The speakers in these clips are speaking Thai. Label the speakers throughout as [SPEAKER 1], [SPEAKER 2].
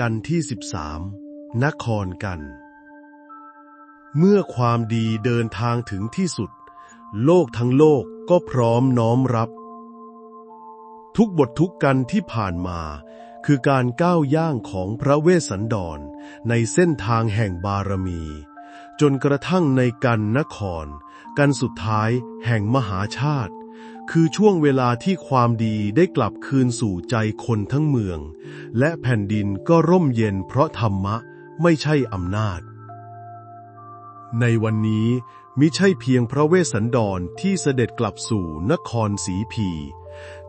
[SPEAKER 1] กันที่ 13 นครกัน เมื่อความดีเดินทางถึงที่สุด โลกทั้งโลกก็พร้อมน้อมรับ ทุกบททุกกันที่ผ่านมา คือการก้าวย่างของพระเวสสันดร ในเส้นทางแห่งบารมี จนกระทั่งในกันนคร กันสุดท้ายแห่งมหาชาติ คือช่วงเวลาที่ความดีได้กลับคืนสู่ใจคนทั้งเมือง และแผ่นดินก็ร่มเย็นเพราะธรรมะไม่ใช่อำนาจ ในวันนี้มิใช่เพียงพระเวสสันดรที่เสด็จกลับสู่นครสีพี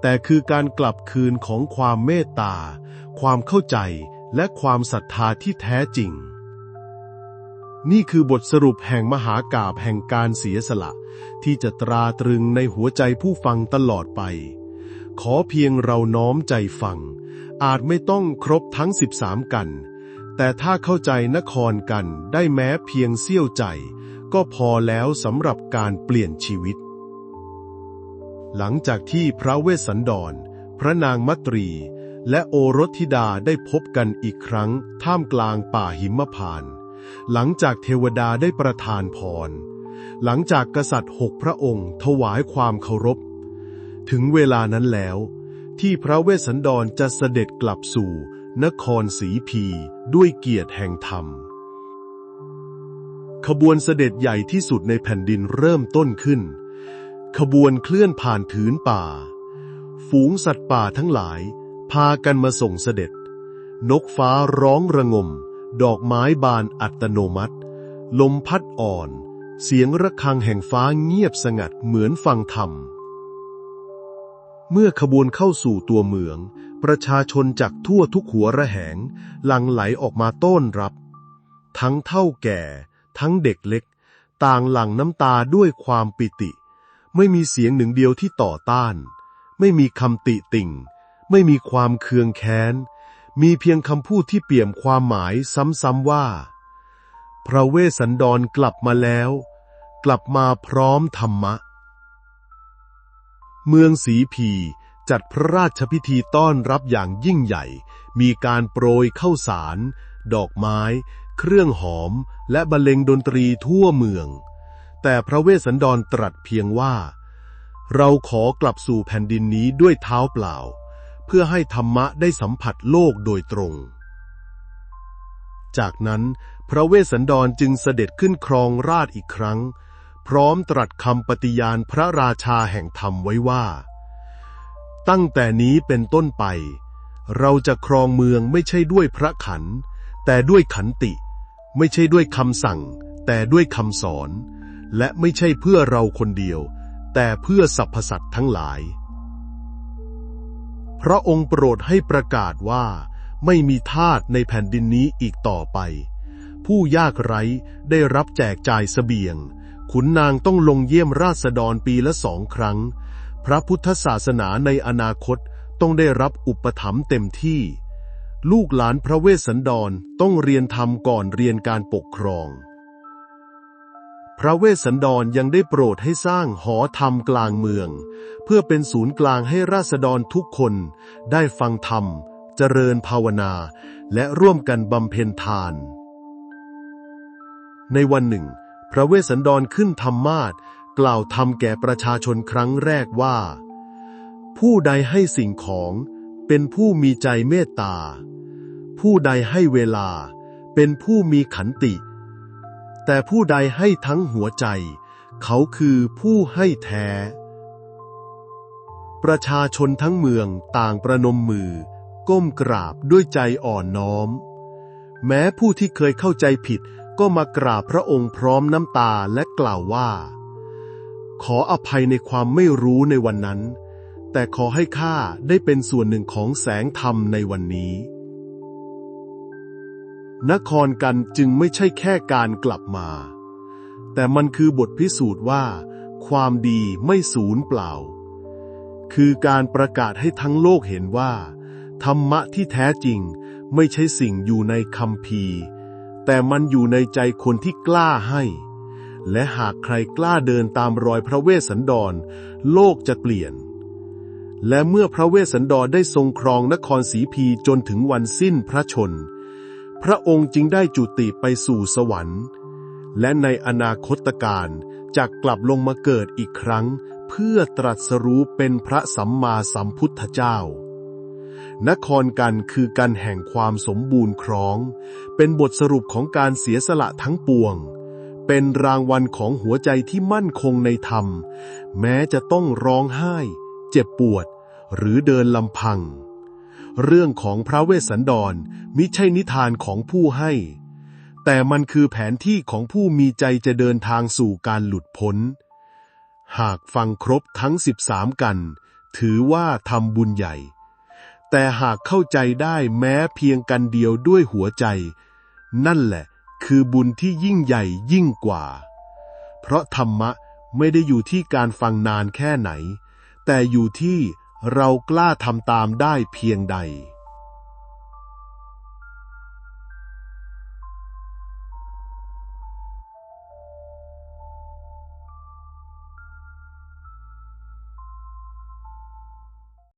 [SPEAKER 1] แต่คือการกลับคืนของความเมตตา ความเข้าใจและความศรัทธาที่แท้จริง นี่คือบทสรุปแห่งมหากาบแห่งการเสียสละ ที่จะตราตรึงในหัวใจผู้ฟังตลอดไป ขอเพียงเราน้อมใจฟัง อาจไม่ต้องครบทั้ง 13 กัน แต่ถ้าเข้าใจนครกันได้แม้เพียงเสี้ยวใจ ก็พอแล้วสำหรับการเปลี่ยนชีวิต หลังจากที่พระเวสสันดร พระนางมัตรี และโอรสธิดาได้พบกันอีกครั้งท่ามกลางป่าหิมพานต์ หลังจากเทวดาได้ประทานพร หลังจากกษัตริย์หกพระองค์ ถวายความเคารพ ถึงเวลานั้นแล้ว ที่พระเวสสันดรจะเสด็จกลับสู่ นครสีพีด้วยเกียรติแห่งธรรม ขบวนเสด็จใหญ่ที่สุดในแผ่นดินเริ่มต้นขึ้น ขบวนเคลื่อนผ่านถืนป่า ฝูงสัตว์ป่าทั้งหลาย พากันมาส่งเสด็จ นกฟ้าร้องระงม ดอกไม้บานอัตโนมัติ ลมพัดอ่อน เสียงระฆังแห่งฟ้าเงียบสงัดเหมือนฟังธรรม เมื่อขบวนเข้าสู่ตัวเมือง ประชาชนจากทั่วทุกหัวระแหง หลั่งไหลออกมาต้อนรับ ทั้งเท่าแก่ ทั้งเด็กเล็ก ต่างหลั่งน้ำตาด้วยความปิติ ไม่มีเสียงหนึ่งเดียวที่ต่อต้าน ไม่มีคำติติ่ง ไม่มีความเคืองแค้น มีเพียงคำพูดที่เปี่ยมความหมายซ้ำๆว่า พระเวสสันดรกลับมาแล้ว กลับมาพร้อมธรรมะ เมืองสีพีจัดพระราชพิธีต้อนรับอย่างยิ่งใหญ่ มีการโปรยข้าวสาร ดอกไม้ เครื่องหอม และบรรเลงดนตรีทั่วเมือง แต่พระเวสสันดรตรัสเพียงว่า เราขอกลับสู่แผ่นดินนี้ด้วยเท้าเปล่า เพื่อให้ธรรมะได้สัมผัสโลกโดยตรง จากนั้นพระเวสสันดรจึงเสด็จขึ้นครองราชอีกครั้ง พร้อมตรัสคำปฏิญาณพระราชาแห่งธรรมไว้ว่า ตั้งแต่นี้เป็นต้นไป เราจะครองเมืองไม่ใช่ด้วยพระขัน แต่ด้วยขันติ ไม่ใช่ด้วยคำสั่ง แต่ด้วยคำสอน และไม่ใช่เพื่อเราคนเดียว แต่เพื่อสรรพสัตว์ทั้งหลาย พระองค์โปรดให้ประกาศว่า ไม่มีทาสในแผ่นดินนี้อีกต่อไป ผู้ยากไร้ได้รับแจกจ่ายเสบียง ขุนนางต้องลงเยี่ยมราษฎรปีละสองครั้ง พระพุทธศาสนาในอนาคตต้องได้รับอุปถัมภ์เต็มที่ ลูกหลานพระเวสสันดรต้องเรียนธรรมก่อนเรียนการปกครอง พระเวสสันดรยังได้โปรดให้สร้างหอธรรมกลางเมือง เพื่อเป็นศูนย์กลางให้ราษฎรทุกคน ได้ฟังธรรม เจริญภาวนา และร่วมกันบำเพ็ญทาน ในวันหนึ่ง พระเวสสันดรขึ้นธรรมาสกล่าวธรรมแก่ประชาชนครั้งแรกว่า ผู้ใดให้สิ่งของเป็นผู้มีใจเมตตา ผู้ใดให้เวลา เป็นผู้มีขันติ แต่ผู้ใดให้ทั้งหัวใจ เขาคือผู้ให้แท้ ประชาชนทั้งเมืองต่างประนมมือ ก้มกราบด้วยใจอ่อนน้อม แม้ผู้ที่เคยเข้าใจผิดก็มากราบพระองค์พร้อมน้ำตาและกล่าวว่า ขออภัยในความไม่รู้ในวันนั้น แต่ขอให้ข้าได้เป็นส่วนหนึ่งของแสงธรรมในวันนี้ นครกันจึงไม่ใช่แค่การกลับมา แต่มันคือบทพิสูจน์ว่า ความดีไม่สูญเปล่า คือการประกาศให้ทั้งโลกเห็นว่า ธรรมะที่แท้จริงไม่ใช่สิ่งอยู่ในคำพีแต่มันอยู่ในใจคนที่กล้าให้ และหากใครกล้าเดินตามรอยพระเวสสันดร โลกจะเปลี่ยน และเมื่อพระเวสสันดรได้ทรงครองนครสีพีจนถึงวันสิ้นพระชน พระองค์จึงได้จุติไปสู่สวรรค์ และในอนาคตการจะกลับลงมาเกิดอีกครั้ง เพื่อตรัสรู้เป็นพระสัมมาสัมพุทธเจ้า นครกันคือการแห่งความสมบูรณ์ครอง เป็นบทสรุปของการเสียสละทั้งปวง เป็นรางวัลของหัวใจที่มั่นคงในธรรม แม้จะต้องร้องไห้ เจ็บปวด หรือเดินลำพังเรื่องของพระเวสสันดร มิใช่นิทานของผู้ให้ แต่มันคือแผนที่ของผู้มีใจจะเดินทางสู่การหลุดพ้น หากฟังครบทั้ง 13 กัน ถือว่าทำบุญใหญ่ แต่หากเข้าใจได้แม้เพียงกันเดียวด้วยหัวใจ นั่นแหละคือบุญที่ยิ่งใหญ่ยิ่งกว่า เพราะธรรมะไม่ได้อยู่ที่การฟังนานแค่ไหน แต่อยู่ที่เรากล้าทำตามได้เพียงใด